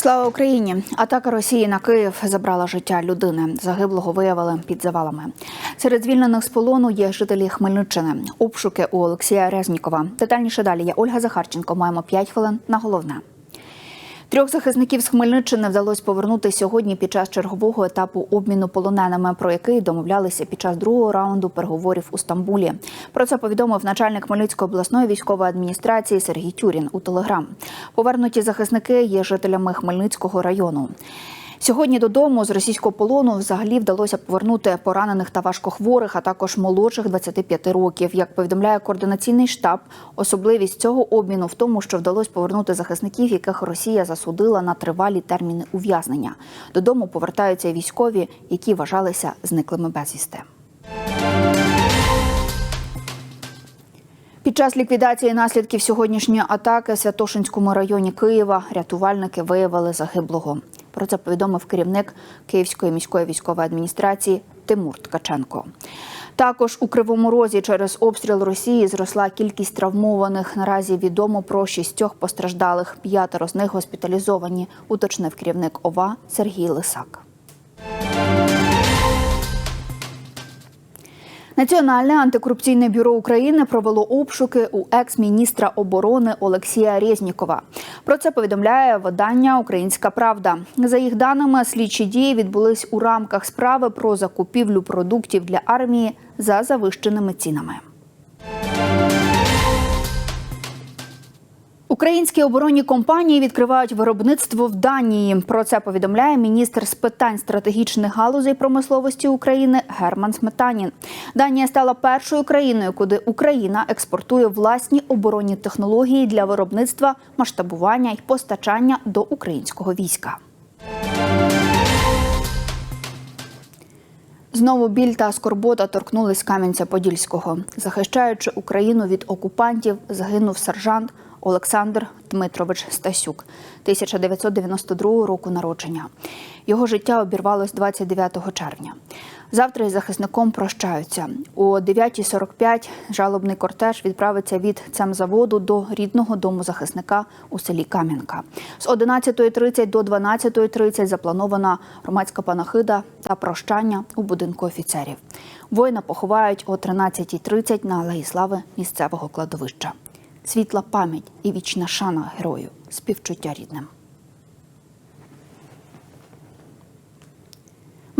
Слава Україні! Атака Росії на Київ забрала життя людини. Загиблого виявили під завалами. Серед звільнених з полону є жителі Хмельниччини. Обшуки у Олексія Резнікова. Детальніше далі я Ольга Захарченко. Маємо 5 хвилин на головне. Трьох захисників з Хмельниччини вдалося повернути сьогодні під час чергового етапу обміну полоненими, про який домовлялися під час другого раунду переговорів у Стамбулі. Про це повідомив начальник Хмельницької обласної військової адміністрації Сергій Тюрін у Телеграм. Повернуті захисники є жителями Хмельницького району. Сьогодні додому з російського полону взагалі вдалося повернути поранених та важкохворих, а також молодших 25 років. Як повідомляє координаційний штаб, особливість цього обміну в тому, що вдалося повернути захисників, яких Росія засудила на тривалі терміни ув'язнення. Додому повертаються військові, які вважалися зниклими безвісти. Під час ліквідації наслідків сьогоднішньої атаки в Святошинському районі Києва рятувальники виявили загиблого. Про це повідомив керівник Київської міської військової адміністрації Тимур Ткаченко. Також у Кривому Розі через обстріл Росії зросла кількість травмованих. Наразі відомо про шістьох постраждалих. П'ятеро з них госпіталізовані, уточнив керівник ОВА Сергій Лисак. Національне антикорупційне бюро України провело обшуки у екс-міністра оборони Олексія Резнікова. Про це повідомляє видання Українська Правда. За їх даними, слідчі дії відбулись у рамках справи про закупівлю продуктів для армії за завищеними цінами. Українські оборонні компанії відкривають виробництво в Данії. Про це повідомляє міністр з питань стратегічних галузей промисловості України Герман Сметанін. Данія стала першою країною, куди Україна експортує власні оборонні технології для виробництва, масштабування і постачання до українського війська. Знову біль та скорбота торкнулись Кам'янця-Подільського. Захищаючи Україну від окупантів, загинув сержант Олександр Дмитрович Стасюк, 1992 року народження. Його життя обірвалось 29 червня. Завтра із захисником прощаються. О 9.45 жалобний кортеж відправиться від цемзаводу до рідного дому захисника у селі Кам'янка. З 11.30 до 12.30 запланована громадська панахида та прощання у будинку офіцерів. Воїна поховають о 13.30 на Алеї Слави місцевого кладовища. Світла пам'ять і вічна шана герою, співчуття рідним.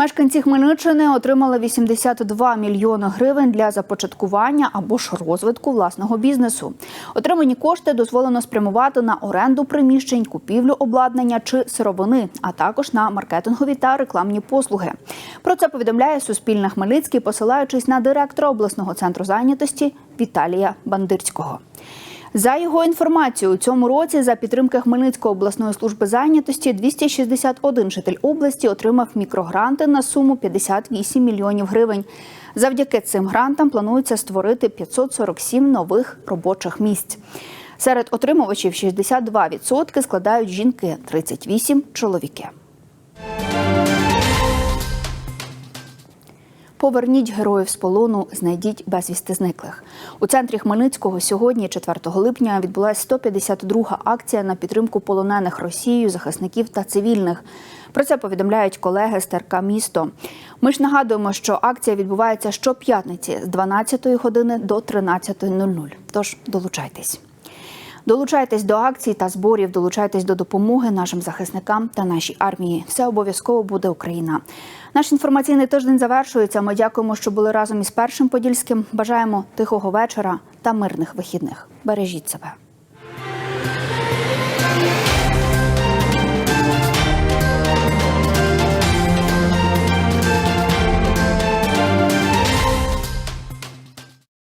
Мешканці Хмельниччини отримали 82 мільйони гривень для започаткування або ж розвитку власного бізнесу. Отримані кошти дозволено спрямувати на оренду приміщень, купівлю обладнання чи сировини, а також на маркетингові та рекламні послуги. Про це повідомляє Суспільне Хмельницький, посилаючись на директора обласного центру зайнятості Віталія Бандирського. За його інформацією, у цьому році за підтримки Хмельницької обласної служби зайнятості 261 житель області отримав мікрогранти на суму 58 мільйонів гривень. Завдяки цим грантам планується створити 547 нових робочих місць. Серед отримувачів 62% складають жінки, 38 – чоловіки. Поверніть героїв з полону, знайдіть безвісти зниклих. У центрі Хмельницького сьогодні, 4 липня, відбулася 152-га акція на підтримку полонених Росією, захисників та цивільних. Про це повідомляють колеги з ТРК місто. Ми ж нагадуємо, що акція відбувається щоп'ятниці з 12 години до 13.00. Тож долучайтесь. Долучайтесь до акцій та зборів, долучайтесь до допомоги нашим захисникам та нашій армії. Все обов'язково буде Україна. Наш інформаційний тиждень завершується. Ми дякуємо, що були разом із першим подільським. Бажаємо тихого вечора та мирних вихідних. Бережіть себе.